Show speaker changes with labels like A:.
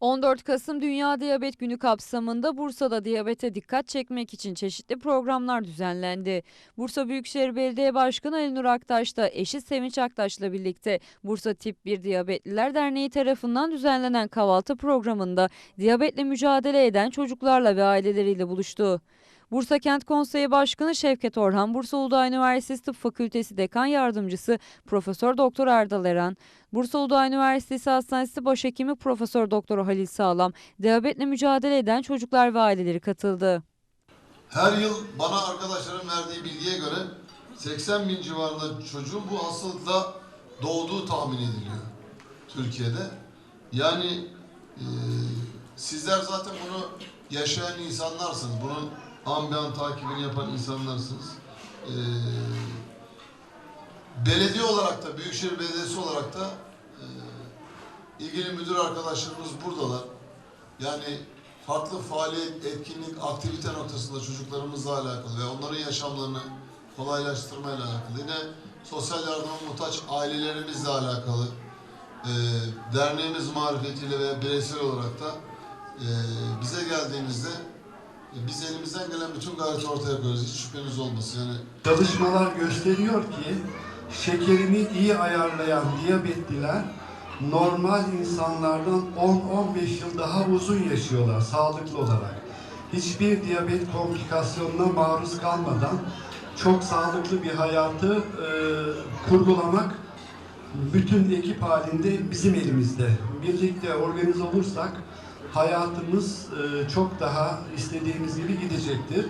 A: 14 Kasım Dünya Diyabet Günü kapsamında Bursa'da diyabete dikkat çekmek için çeşitli programlar düzenlendi. Bursa Büyükşehir Belediye Başkanı Ali Nur Aktaş da eşi Sevinç Aktaş'la birlikte Bursa Tip 1 Diyabetliler Derneği tarafından düzenlenen kahvaltı programında diyabetle mücadele eden çocuklarla ve aileleriyle buluştu. Bursa Kent Konseyi Başkanı Şevket Orhan, Bursa Uludağ Üniversitesi Tıp Fakültesi Dekan Yardımcısı Profesör Doktor Erdal Eren, Bursa Uludağ Üniversitesi Hastanesi Başhekimi Profesör Doktor Halil Sağlam, diyabetle mücadele eden çocuklar ve aileleri katıldı.
B: Her yıl bana arkadaşlarım verdiği bilgiye göre 80 bin civarında çocuğun bu hastalıkla doğduğu tahmin ediliyor Türkiye'de. Yani e, sizler zaten bunu yaşayan insanlarsınız. Bunun ambiyan takibini yapan insanlarsınız. E, belediye olarak da, Büyükşehir Belediyesi olarak da e, ilgili müdür arkadaşlarımız buradalar. Yani farklı faaliyet, etkinlik, aktivite noktasında çocuklarımızla alakalı ve onların yaşamlarını kolaylaştırmayla alakalı. Yine sosyal yardıma muhtaç ailelerimizle alakalı. E, derneğimiz marifetiyle ve bireysel olarak da e, bize geldiğinizde biz elimizden gelen bütün gayreti ortaya koyuyoruz. Hiç şüpheniz olmasın. Yani
C: Çalışmalar gösteriyor ki şekerini iyi ayarlayan diyabetliler normal insanlardan 10-15 yıl daha uzun yaşıyorlar sağlıklı olarak. Hiçbir diyabet komplikasyonuna maruz kalmadan çok sağlıklı bir hayatı e, kurgulamak bütün ekip halinde bizim elimizde. Birlikte organize olursak hayatımız e, çok daha istediğimiz gibi gidecektir.